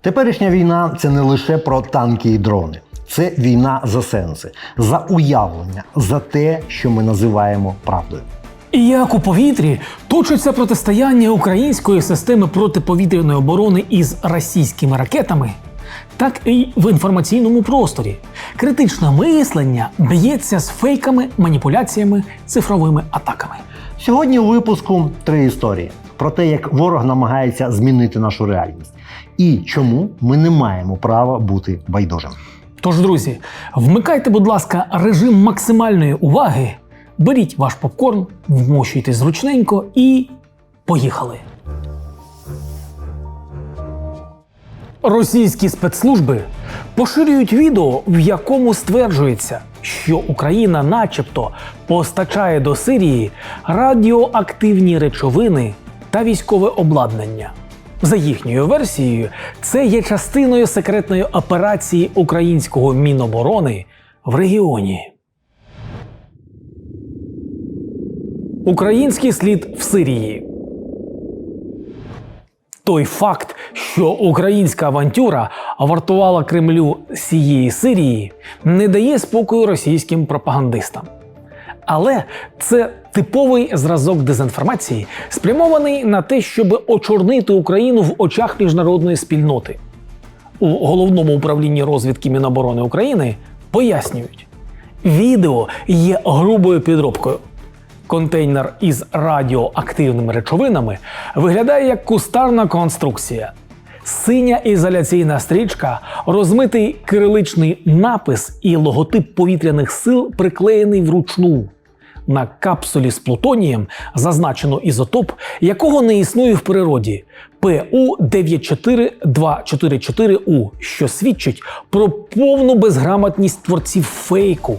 Теперішня війна це не лише про танки і дрони. Це війна за сенси, за уявлення, за те, що ми називаємо правдою. І як у повітрі точиться протистояння української системи протиповітряної оборони із російськими ракетами, так і в інформаційному просторі. Критичне мислення б'ється з фейками, маніпуляціями, цифровими атаками. Сьогодні у випуску три історії про те, як ворог намагається змінити нашу реальність, і чому ми не маємо права бути байдужими. Тож, друзі, вмикайте, будь ласка, режим максимальної уваги, беріть ваш попкорн, вмощуйте зручненько і поїхали. Російські спецслужби поширюють відео, в якому стверджується, що Україна, начебто, постачає до Сирії радіоактивні речовини та військове обладнання. За їхньою версією, це є частиною секретної операції українського Міноборони в регіоні. Український слід в Сирії. Той факт, що українська авантюра вартувала Кремлю цієї Сирії, не дає спокою російським пропагандистам. Але це типовий зразок дезінформації, спрямований на те, щоб очорнити Україну в очах міжнародної спільноти. У головному управлінні розвідки Міноборони України пояснюють, відео є грубою підробкою. Контейнер із радіоактивними речовинами виглядає як кустарна конструкція. Синя ізоляційна стрічка, розмитий кириличний напис і логотип повітряних сил приклеєний вручну. На капсулі з плутонієм зазначено ізотоп, якого не існує в природі ПУ 94244У, що свідчить про повну безграмотність творців фейку.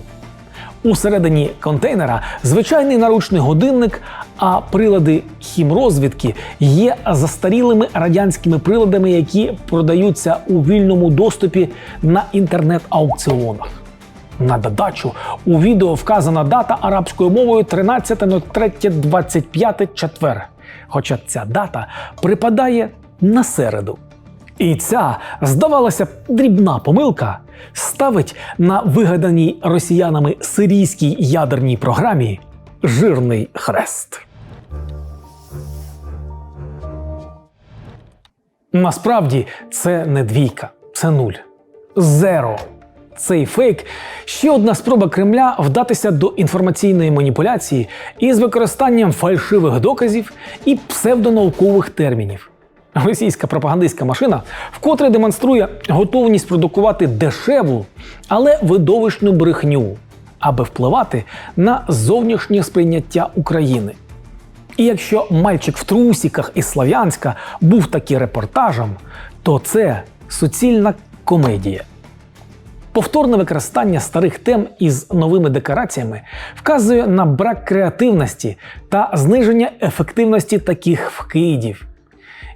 Усередині контейнера звичайний наручний годинник, а прилади хімрозвідки є застарілими радянськими приладами, які продаються у вільному доступі на інтернет-аукціонах. На додачу у відео вказана дата арабською мовою 13.03.25 четвер. Хоча ця дата припадає на середу. І ця, здавалося б, дрібна помилка ставить на вигаданій росіянами сирійській ядерній програмі жирний хрест. Насправді це не двійка, це нуль. Зеро. Цей фейк ще одна спроба Кремля вдатися до інформаційної маніпуляції із використанням фальшивих доказів і псевдонаукових термінів. Російська пропагандистська машина вкотре демонструє готовність продукувати дешеву, але видовищну брехню, аби впливати на зовнішнє сприйняття України. І якщо мальчик в трусіках із Слов'янська був таки репортажем, то це суцільна комедія. Повторне використання старих тем із новими декораціями вказує на брак креативності та зниження ефективності таких вкидів.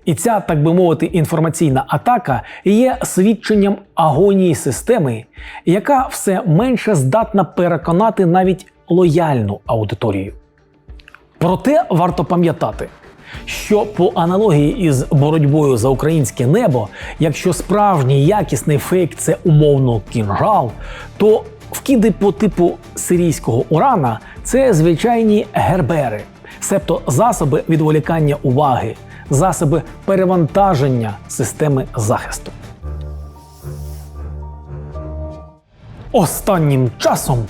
І ця, так би мовити, інформаційна атака є свідченням агонії системи, яка все менше здатна переконати навіть лояльну аудиторію. Проте варто пам'ятати, що по аналогії із боротьбою за українське небо, якщо справжній якісний фейк це умовно кінжал, то вкиди по типу сирійського урана це звичайні гербери, себто засоби відволікання уваги, засоби перевантаження системи захисту. Останнім часом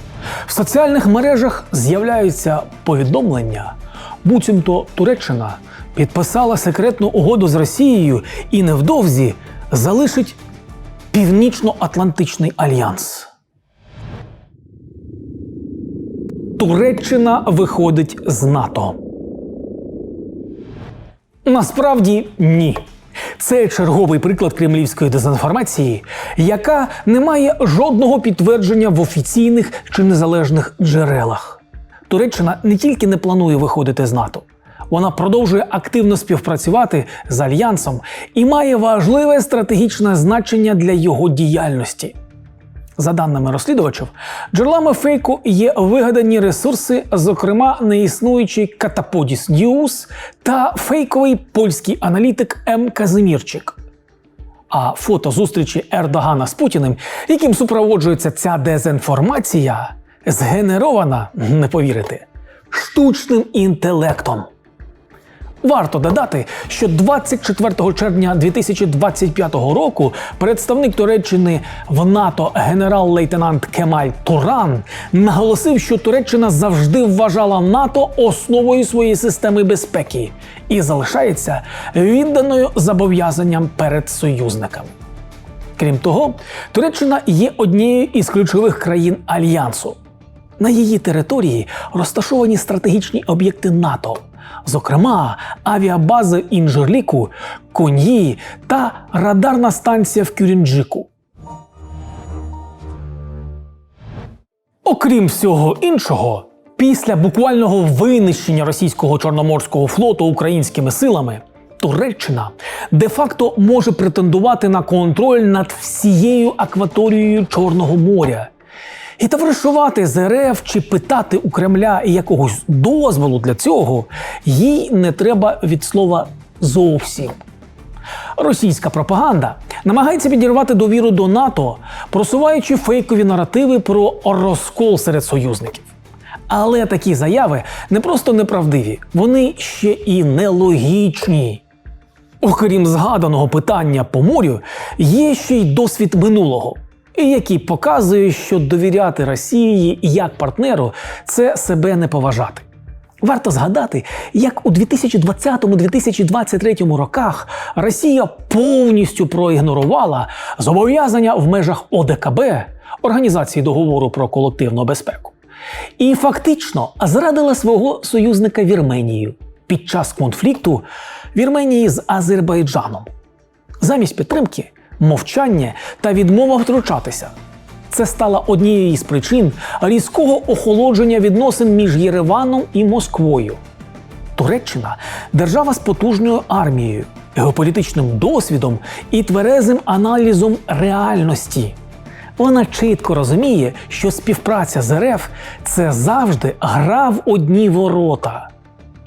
в соціальних мережах з'являються повідомлення, буцімто Туреччина підписала секретну угоду з Росією і невдовзі залишить Північно-Атлантичний альянс. Туреччина виходить з НАТО. Насправді ні. Це черговий приклад кремлівської дезінформації, яка не має жодного підтвердження в офіційних чи незалежних джерелах. Туреччина не тільки не планує виходити з НАТО, вона продовжує активно співпрацювати з альянсом і має важливе стратегічне значення для його діяльності. За даними розслідувачів, джерелами фейку є вигадані ресурси, зокрема неіснуючий Катаподіс News та фейковий польський аналітик М. Казимірчик. А фото зустрічі Ердогана з Путіним, яким супроводжується ця дезінформація, згенерована, не повірите, штучним інтелектом. Варто додати, що 24 червня 2025 року представник Туреччини в НАТО генерал-лейтенант Кемаль Туран наголосив, що Туреччина завжди вважала НАТО основою своєї системи безпеки і залишається відданою зобов'язанням перед союзниками. Крім того, Туреччина є однією із ключових країн альянсу. На її території розташовані стратегічні об'єкти НАТО, зокрема авіабази Інжерліку, Коньї та радарна станція в Кюрінджику. Окрім всього іншого, після буквального винищення російського чорноморського флоту українськими силами, Туреччина де-факто може претендувати на контроль над всією акваторією Чорного моря. І товаришувати з РФ чи питати у Кремля якогось дозволу для цього їй не треба від слова зовсім. Російська пропаганда намагається підірвати довіру до НАТО, просуваючи фейкові наративи про розкол серед союзників. Але такі заяви не просто неправдиві, вони ще і нелогічні. Окрім згаданого питання по морю, є ще й досвід минулого, який показує, що довіряти Росії як партнеру це себе не поважати. Варто згадати, як у 2020-2023 роках Росія повністю проігнорувала зобов'язання в межах ОДКБ Організації договору про колективну безпеку, і фактично зрадила свого союзника Вірменію під час конфлікту Вірменії з Азербайджаном. Замість підтримки, мовчання та відмова втручатися. Це стало однією із причин різкого охолодження відносин між Єреваном і Москвою. Туреччина держава з потужною армією, геополітичним досвідом і тверезим аналізом реальності. Вона чітко розуміє, що співпраця з РФ це завжди гра в одні ворота.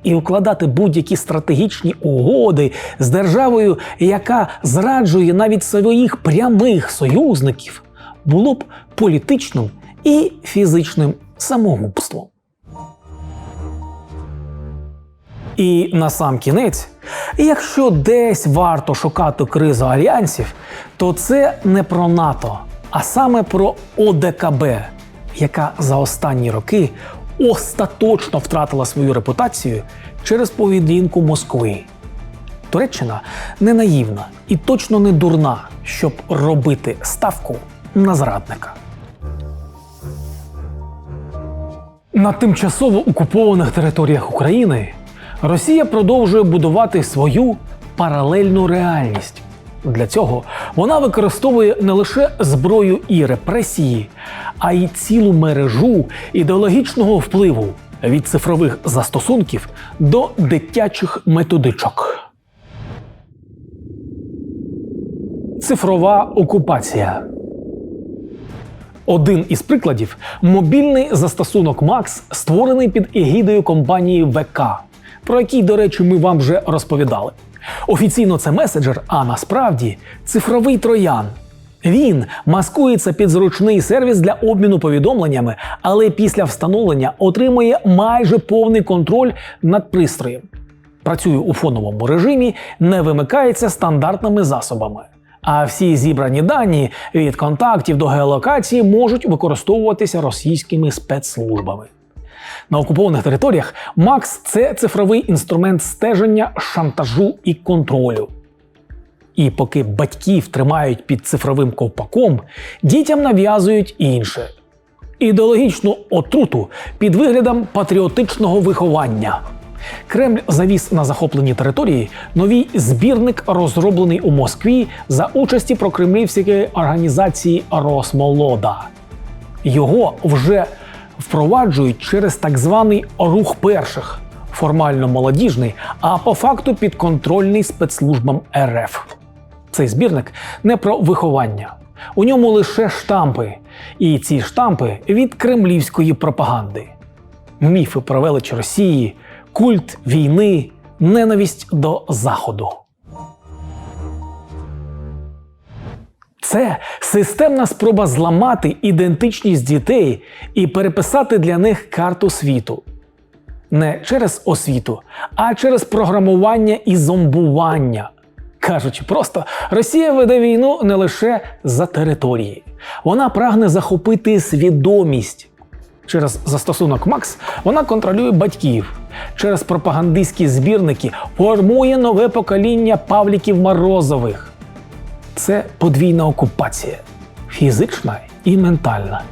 І укладати будь-які стратегічні угоди з державою, яка зраджує навіть своїх прямих союзників, було б політичним і фізичним самогубством. І на сам кінець, якщо десь варто шукати кризу альянсів, то це не про НАТО, а саме про ОДКБ, яка за останні роки остаточно втратила свою репутацію через поведінку Москви. Туреччина не наївна і точно не дурна, щоб робити ставку на зрадника. На тимчасово окупованих територіях України Росія продовжує будувати свою паралельну реальність. Для цього вона використовує не лише зброю і репресії, а й цілу мережу ідеологічного впливу від цифрових застосунків до дитячих методичок. Цифрова окупація. Один із прикладів мобільний застосунок Max, створений під егідою компанії ВК, про який, до речі, ми вам вже розповідали. Офіційно це меседжер, а насправді цифровий троян. Він маскується під зручний сервіс для обміну повідомленнями, але після встановлення отримує майже повний контроль над пристроєм. Працює у фоновому режимі, не вимикається стандартними засобами. А всі зібрані дані від контактів до геолокації можуть використовуватися російськими спецслужбами. На окупованих територіях МАКС це цифровий інструмент стеження, шантажу і контролю. І поки батьків тримають під цифровим ковпаком, дітям нав'язують інше ідеологічну отруту під виглядом патріотичного виховання. Кремль завіз на захоплені території новий збірник, розроблений у Москві за участі прокремлівської організації Росмолода. Його вже впроваджують через так званий рух перших, формально молодіжний, а по факту підконтрольний спецслужбам РФ. Цей збірник не про виховання. У ньому лише штампи, і ці штампи від кремлівської пропаганди. Міфи про велич Росії, культ війни, ненависть до Заходу. Це системна спроба зламати ідентичність дітей і переписати для них карту світу. Не через освіту, а через програмування і зомбування. Кажучи просто, Росія веде війну не лише за території. Вона прагне захопити свідомість. Через застосунок Макс вона контролює батьків. Через пропагандистські збірники формує нове покоління Павліків Морозових. Це подвійна окупація фізична і ментальна.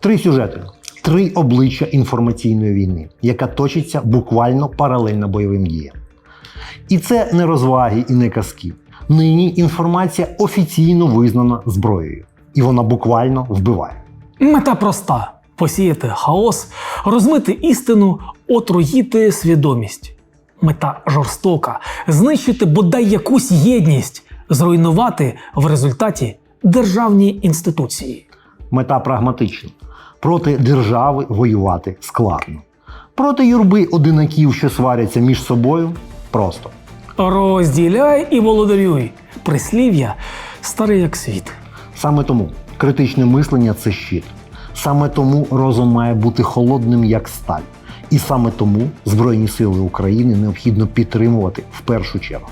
Три сюжети, три обличчя інформаційної війни, яка точиться буквально паралельно бойовим діям. І це не розваги і не казки. Нині інформація офіційно визнана зброєю, і вона буквально вбиває. Мета проста: посіяти хаос, розмити істину, отруїти свідомість. Мета жорстока знищити бодай якусь єдність, зруйнувати в результаті державні інституції. Мета прагматична: проти держави воювати складно. Проти юрби одинаків, що сваряться між собою, просто. Розділяй і володарюй. Прислів'я старе як світ. Саме тому критичне мислення це щит. Саме тому розум має бути холодним як сталь. І саме тому Збройні Сили України необхідно підтримувати в першу чергу.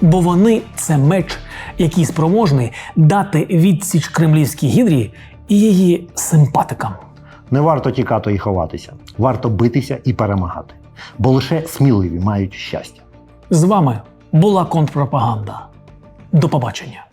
Бо вони це меч, який спроможний дати відсіч кремлівській гідрі і її симпатикам. Не варто тікати і ховатися, варто битися і перемагати. Бо лише сміливі мають щастя. З вами була контрпропаганда. До побачення.